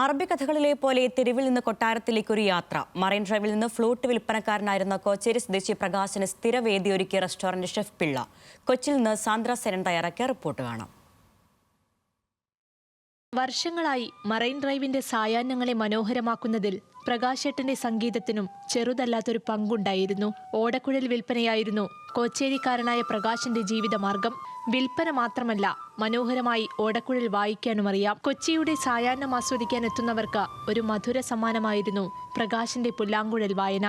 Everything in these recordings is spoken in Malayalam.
അറബിക്കഥകളിലെ പോലെ തെരുവിൽ നിന്ന് കൊട്ടാരത്തിലേക്ക് ഒരു യാത്ര. മറൈൻ ഡ്രൈവിൽ നിന്ന് ഫ്ലൂട്ട് വിൽപ്പനക്കാരനായിരുന്ന കോച്ചേരി സ്വദേശി പ്രകാശന് സ്ഥിരവേദി ഒരുക്കിയ റെസ്റ്റോറന്റ് ഷെഫ് പിള്ള. കൊച്ചിയിൽ നിന്ന് സാന്ദ്ര സെനൻ തയ്യാറാക്കിയ റിപ്പോർട്ട് കാണാം. വർഷങ്ങളായി മറൈൻ ഡ്രൈവിന്റെ സായാഹ്നങ്ങളെ മനോഹരമാക്കുന്നതിൽ പ്രകാശേട്ടന്റെ സംഗീതത്തിനും ചെറുതല്ലാത്തൊരു പങ്കുണ്ടായിരുന്നു. ഓടക്കുഴൽ വിൽപ്പനയായിരുന്നു കോച്ചേരിക്കാരനായ പ്രകാശിന്റെ ജീവിതമാർഗം. വിൽപ്പന മാത്രമല്ല മനോഹരമായി ഓടക്കുഴൽ വായിക്കാനും അറിയാം കൊച്ചിയുടെ സായാഹ്നം ആസ്വദിക്കാൻ എത്തുന്നവർക്ക് ഒരു മധുര സമ്മാനമായിരുന്നു പ്രകാശിന്റെ പുല്ലാങ്കുഴൽ വായന.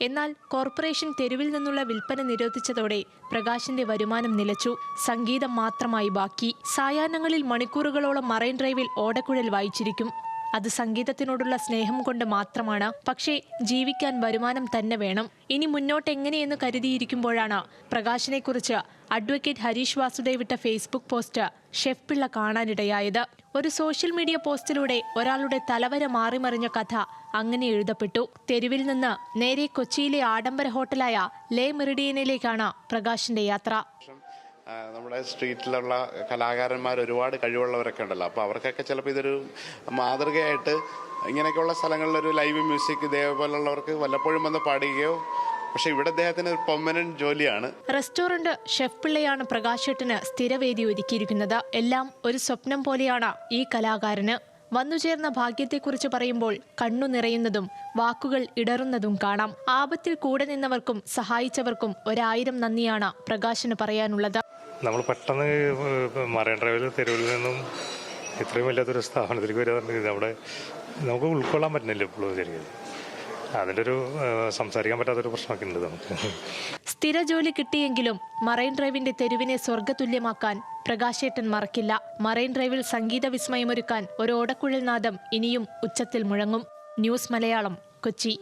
എന്നാൽ കോർപ്പറേഷൻ തെരുവിൽ നിന്നുള്ള വിൽപ്പന നിരോധിച്ചതോടെ പ്രകാശിന്റെ വരുമാനം നിലച്ചു. സംഗീതം മാത്രമായി ബാക്കി. സായാഹ്നങ്ങളിൽ മണിക്കൂറുകളോളം മറൈൻ ഡ്രൈവിൽ ഓടക്കുഴൽ വായിച്ചിരിക്കും. അത് സംഗീതത്തിനോടുള്ള സ്നേഹം കൊണ്ട് മാത്രമാണ്. പക്ഷേ ജീവിക്കാൻ വരുമാനം തന്നെ വേണം. ഇനി മുന്നോട്ട് എങ്ങനെയെന്ന് കരുതിയിരിക്കുമ്പോഴാണ് പ്രകാശിനെക്കുറിച്ച് അഡ്വക്കേറ്റ് ഹരീഷ് വാസുദേവ് ഇട്ട ഫേസ്ബുക്ക് പോസ്റ്റ് ഷെഫ് പിള്ള കാണാനിടയായത്. ഒരു സോഷ്യൽ മീഡിയ പോസ്റ്റിലൂടെ ഒരാളുടെ തലവര മാറിമറിഞ്ഞ കഥ അങ്ങനെ എഴുതപ്പെട്ടു. തെരുവിൽ നിന്ന് നേരെ കൊച്ചിയിലെ ആഡംബര ഹോട്ടലായ ലേ മെറിഡിയനിലേക്കാണ് പ്രകാശിന്റെ യാത്ര. നമ്മുടെ സ്ട്രീറ്റിലുള്ള കലാകാരന്മാർ ഒരുപാട് കഴിവുള്ളവരൊക്കെ ഉണ്ടല്ലോ. അപ്പോൾ അവർക്കൊക്കെ ചിലപ്പോൾ ഇതൊരു മാതൃകയായിട്ട് ഇങ്ങനെയൊക്കെയുള്ള സ്ഥലങ്ങളിലൊരു ലൈവ് മ്യൂസിക് ഇതേപോലുള്ളവർക്ക് വല്ലപ്പോഴും വന്ന് പാടുകയോ പക്ഷേ ഇവിടെ അദ്ദേഹത്തിന് ഒരു പെർമനന്റ് ജോലിയാണ്. റെസ്റ്റോറന്റ് ഷെഫ് പിള്ളയാണ് പ്രകാശേട്ടന് സ്ഥിരവേദി ഒരുക്കിയിരിക്കുന്നത്. എല്ലാം ഒരു സ്വപ്നം പോലെയാണ് ഈ കലാകാരന്. വന്നുചേർന്ന ഭാഗ്യത്തെക്കുറിച്ച് പറയുമ്പോൾ കണ്ണു നിറയുന്നതും വാക്കുകൾ ഇടറുന്നതും കാണാം. ആപത്തിൽ കൂടെ നിന്നവർക്കും സഹായിച്ചവർക്കും ഒരായിരം നന്ദിയാണ് പ്രകാശന് പറയാനുള്ളത്. നമ്മൾ പെട്ടെന്ന് മറൈൻ ഡ്രൈവിൽ തെരുവിൽ നിന്നും ഇത്രയും വല്ലാത്തൊരു സ്ഥാപനത്തിലേക്ക് വരിക നമ്മുടെ നമുക്ക് ഉൾക്കൊള്ളാൻ പറ്റുന്നില്ല ഇപ്പോഴും ശരിക്കും അതിന്റെ ഒരു സംസാരിക്കാൻ പറ്റാത്തൊരു പ്രശ്നമൊക്കെ ഉണ്ട് നമുക്ക്. സ്ഥിര ജോലി കിട്ടിയെങ്കിലും മറൈൻ ഡ്രൈവിന്റെ തെരുവിനെ സ്വർഗതുല്യമാക്കാൻ പ്രകാശേട്ടൻ മറക്കില്ല. മറൈൻ ഡ്രൈവിൽ സംഗീത വിസ്മയമൊരുക്കാൻ ഒരു ഓടക്കുഴൽ നാദം ഇനിയും ഉച്ചത്തിൽ മുഴങ്ങും. ന്യൂസ് മലയാളം കൊച്ചി.